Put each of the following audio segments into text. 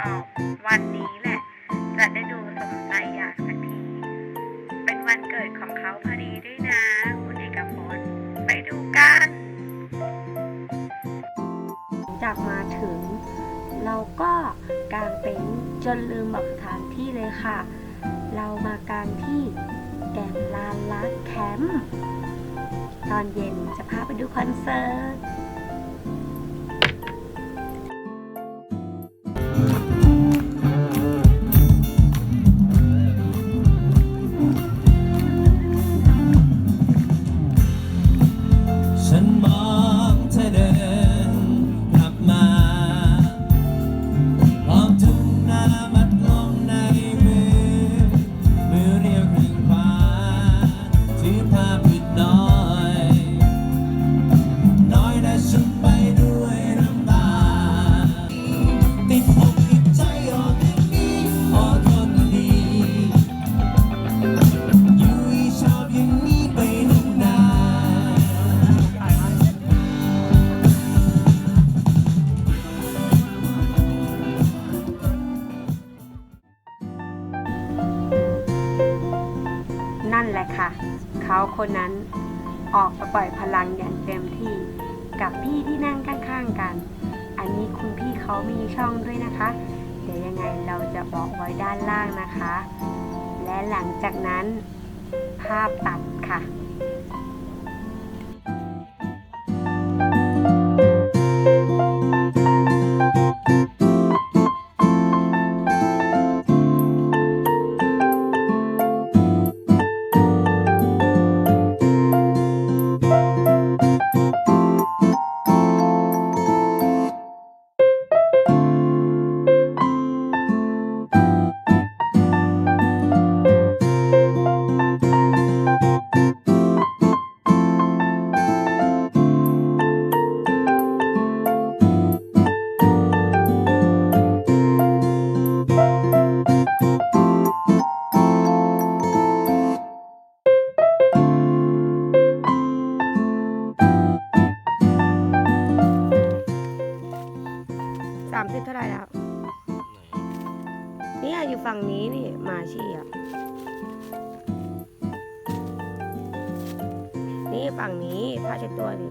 ราวันนี้แหละ จะได้ดูสมใจอยากสักที เป็นวันเกิดของเขาพอดีด้วยนะ คุณเอกพลไปดูกันจากมาถึง เราก็กางเต็นท์จนลืมบอกสถานที่เลยค่ะ เรามากางที่แก่งลานลักแคมป์ตอนเย็นจะพาไปดูคอนเสิร์ต เขาคนนั้น ออกมาปล่อยพลังอย่างเต็มที่ กับพี่ที่นั่งข้างๆกัน อันนี้คุณพี่เขามีช่องด้วยนะคะ เดี๋ยวยังไงเราจะบอกไว้ด้านล่างนะคะ และหลังจากนั้นภาพตัดค่ะ ฝั่งนี้นี่มาชีอะนี่ฝั่งนี้ผ้าเช็ดตัวนี่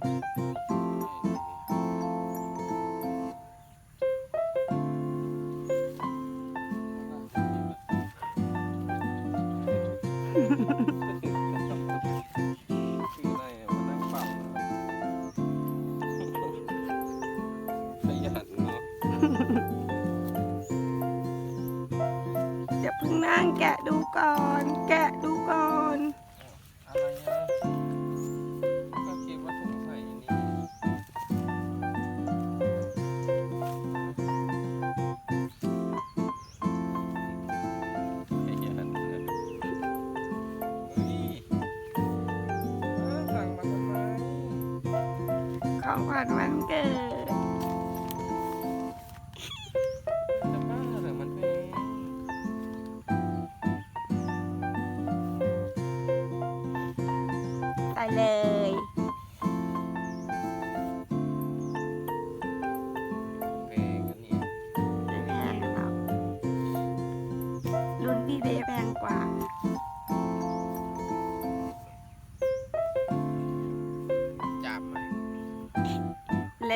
ของขวัญวันเกิด จะบ้าเหรอมันแพงไปเลย ๆ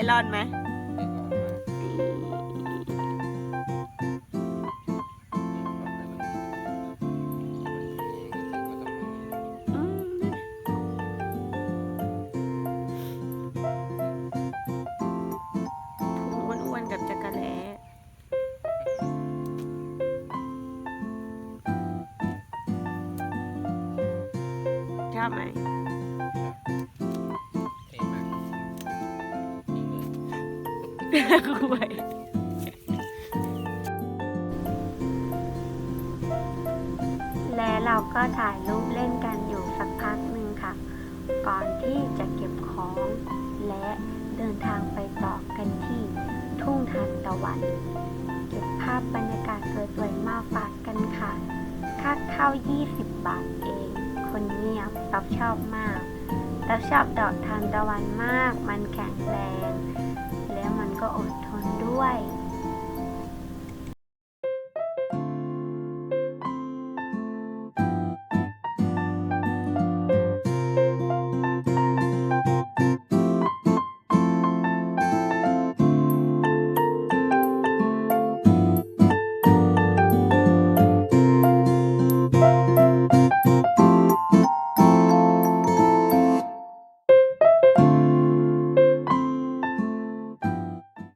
กับจักรแล้ชอบไหม คุยและเราก็ถ่ายรูปเล่นกันอยู่สักพักหนึ่งค่ะ ก่อนที่จะเก็บของ และเดินทางไปต่อกันที่ ทุ่งทานตะวัน เก็บภาพบรรยากาศสวยๆมาฝากกันค่ะ ค่าเข้า 20 บาทเอง คนเงียบตับชอบมากตับชอบดอกทานตะวันมาก มันแข็งแรง ก็อดทนด้วย